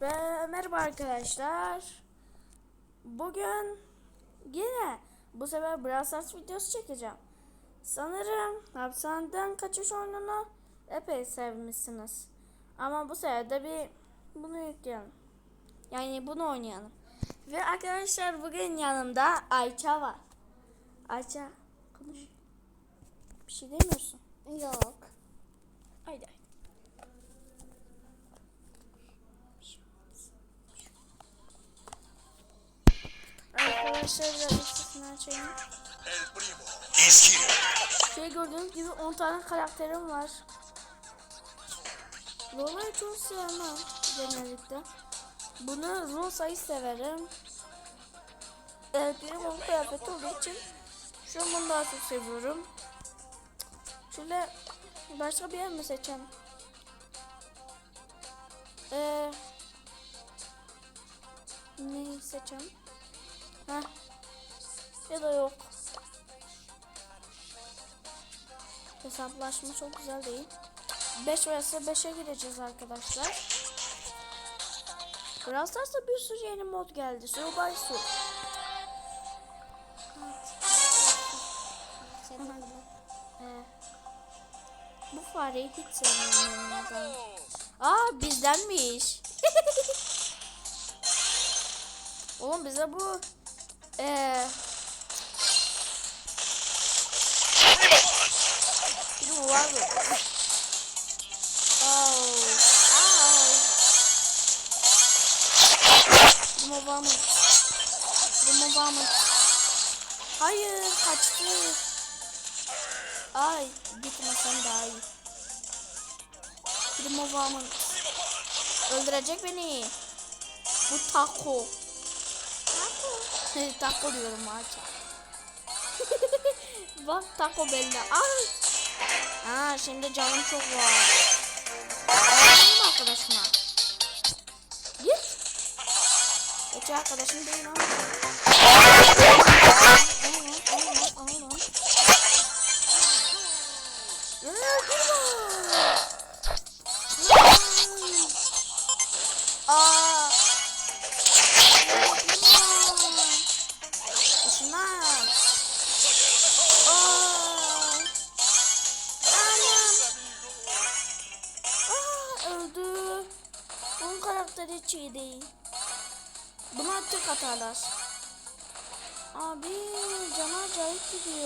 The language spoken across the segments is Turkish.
Ve merhaba arkadaşlar. Bugün yine bu sefer Brawl Stars videosu çekeceğim. Sanırım hapishaneden kaçış oyununu epey sevmişsiniz. Ama bu sefer de bir bunu yükleyelim. Yani bunu oynayalım. Ve arkadaşlar bugün yanımda Ayça var. Ayça konuş. Bir şey demiyorsun. Yok. Haydi. Arkadaşlar biraz here. Şey gördüğünüz gibi 10 tane karakterim var. Lola'yı çok sevmem genellikle. Bunu Rosa'yı severim. Evet benim onun kıyafeti olduğu için şu an bunu daha çok seviyorum. Şöyle başka bir yer mi seçelim? Ee, neyi seçelim? Heh. Ya da yok. Hesaplaşma çok güzel değil. 5 vs 5'e gireceğiz arkadaşlar. Brawl Stars'ta bir sürü yeni mod geldi. Su by su. Bu fareyi hiç sevmiyorum. Aa bizdenmiş. Oğlum bize bu ee, bir bu var mı? Oh. Ow. Dumo var mı? Dumo var mı? Hayır kaçtı. Ay gitmesen daha iyi. Primo Varmın öldürecek beni. Bu taco. Taco. taco diyorum ağaça. Bak taco bella. Ay. Ha şimdi canım çok var. Benim arkadaşıma. Git. Hiç arkadaşım değil ama. Al lan, al lan,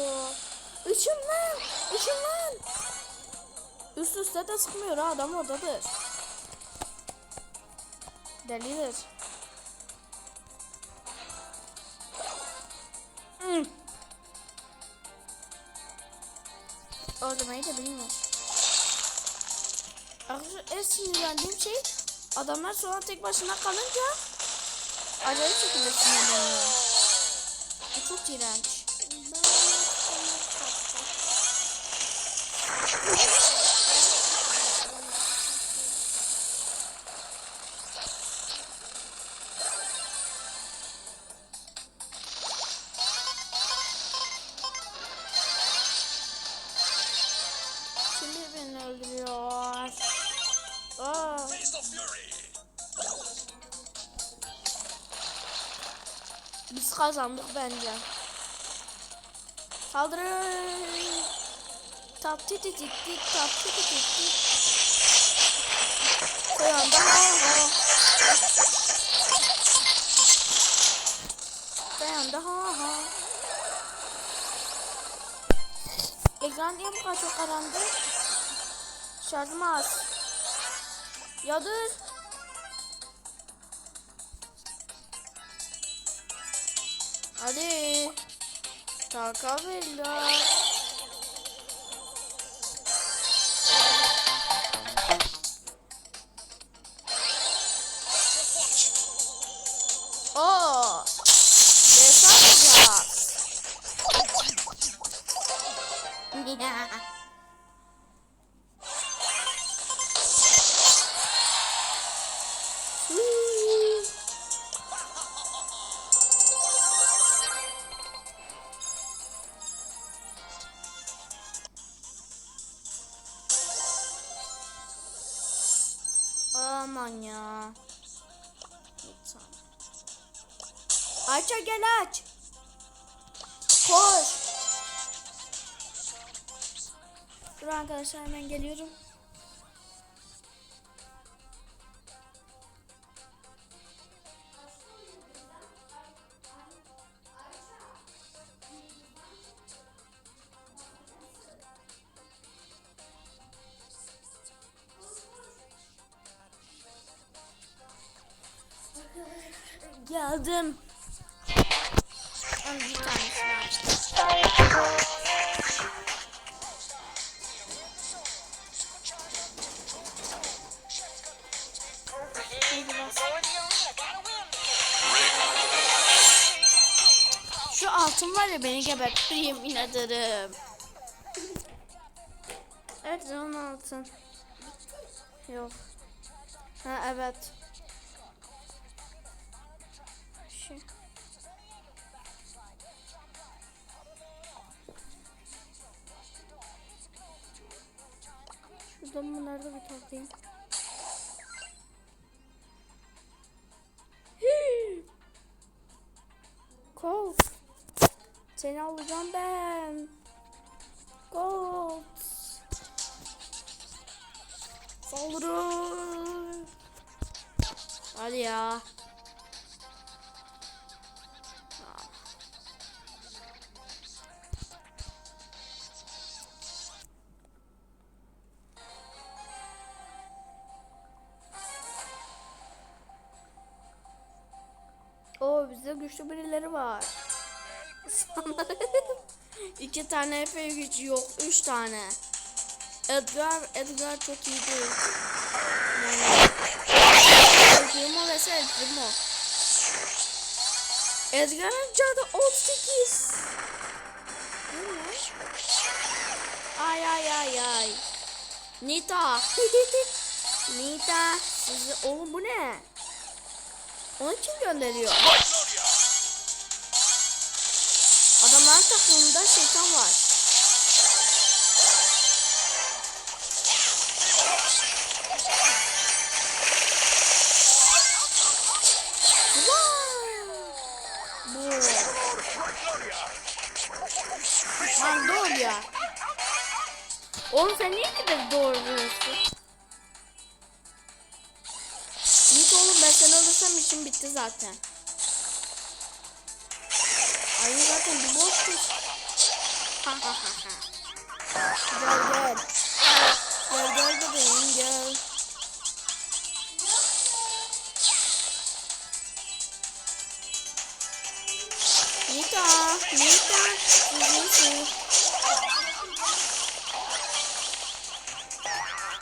acayip gidiyor. Işınlan. Işınlan. Üst üste de sıkmıyor ha adam oradadır. Delidir. Hmm. Öldürmeyi de bilmiyor. Arkadaşlar en sinirlendiğim şey adamlar sonra tek başına kalınca acayip şekilde sinirleniyor. Bu çok iğrenç. Şimdi Biz kazandık bence. Saldırın. Tap tit tit tit tap tit tit tit. Şu anda ha ha. Şu anda ha ha. Ekran niye bu kadar çok karanlık? Şarjım az. Yadır. Hadi. Takabilla. Aman ya. Aç gel aç. Koş. Dur arkadaşlar hemen geliyorum. Geldim. Altın var ya beni gebertir yemin ederim. Evet canım altın. Yok. Ha evet. Şu. Şuradan bunları da bir toplayayım. Alacağım ben. Colt. Saldırın. Hadi ya. Oo bizde güçlü birileri var. İki tane Efe gücü yok. Üç tane. Edgar, Edgar çok iyi değil. Yani, El Primo vs Primo. Edgar'ın canı 18. Ne lan? Ay ay ay ay. Nita. Nita. Sizi, oğlum bu ne? Onu kim gönderiyor? Takımında şeytan var. Lan doğru ya. Oğlum sen niye gidip doğruyorsun? Git oğlum ben seni alırsam işim bitti zaten. Ay zaten bir boş kız. Ha ha ha ha. Gel gel. Gel gel bebeğim gel. Nita, Nita, üzülsün.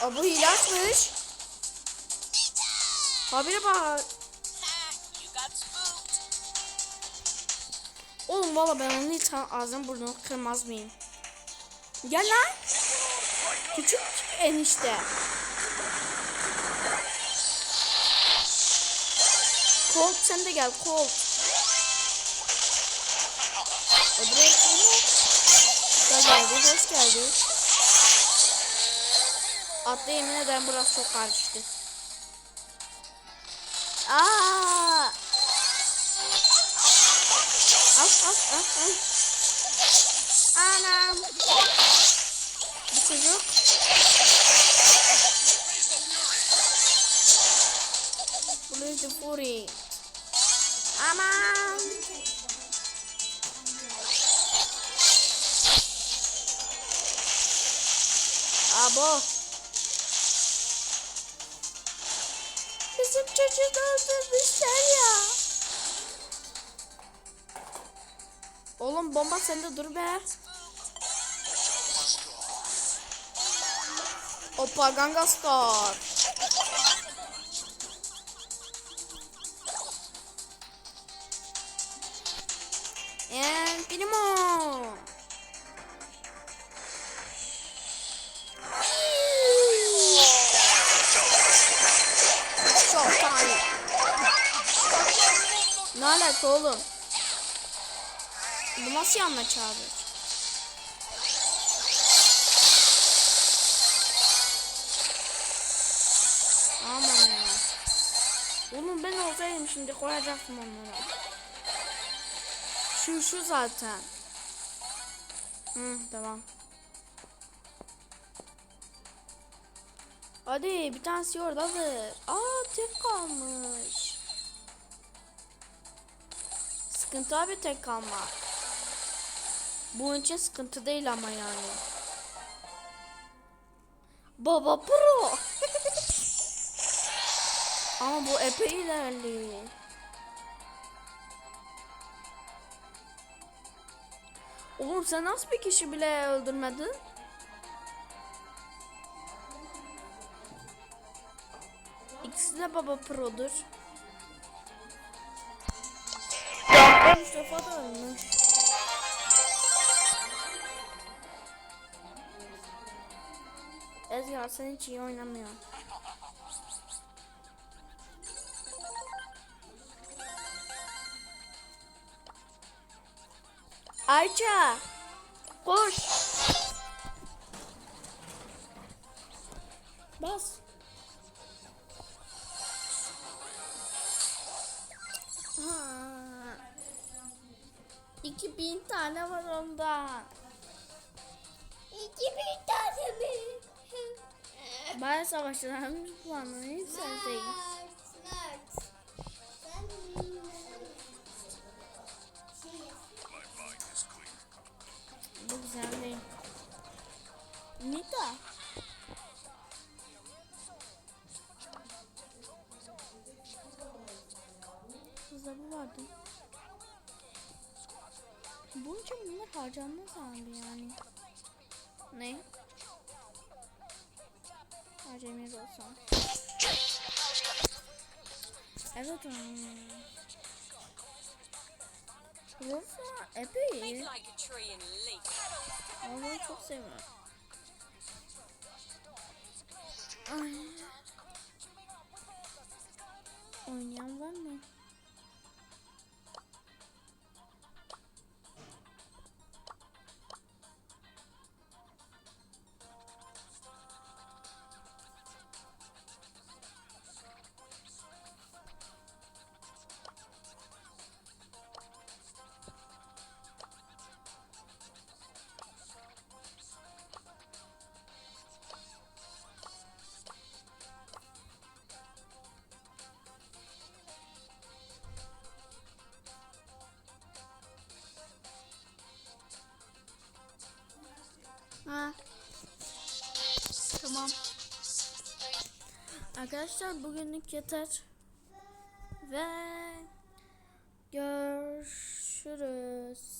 Aa, bu hile açmış. Habire bak. Oğlum valla ben onu hiç ağzını burnunu kırmaz mıyım? Gel lan. Küçük enişte. Colt sen de gel Colt. E kim o? Hoş geldi, hoş geldi. Atla yemin ederim burası çok karıştı. Aa! Anam. Bu çocuk. Blaze the Fury. Aman. Abo. Bizim çocuğu öldürmüşler ya. Oğlum bomba sende dur be. Opa Gangastar. And Pinimo. Showtime. Ne alaka oğlum? Bu nasıl yanına çağırıyor? Aman ya. Oğlum ben olsaydım şimdi koyacaktım onları. Şu şu zaten. Hı, tamam. Hadi bir tanesi oradadır. Aa tek kalmış. Sıkıntı abi tek kalmak. Bunun için sıkıntı değil ama yani. Baba pro. ama bu epey ilerli. Oğlum sen nasıl bir kişi bile öldürmedin? İkisi de baba produr. Mustafa da ölmüş. Ezgi sen hiç iyi oynamıyorsun. Ayça! Koş! Bas. Ha. 2000 tane var ondan. 2000 tane mi? Bayağı savaşçılarımız mind is clear. Bu güzel değil. Nita. Kızda bu vardı. Bunun için bunlar harcanmaz abi yani. Acemi olsam. Evet. Burası epey. Ben çok seviyorum. Ay. Oynayan var mı? Arkadaşlar bugünlük yeter. Ve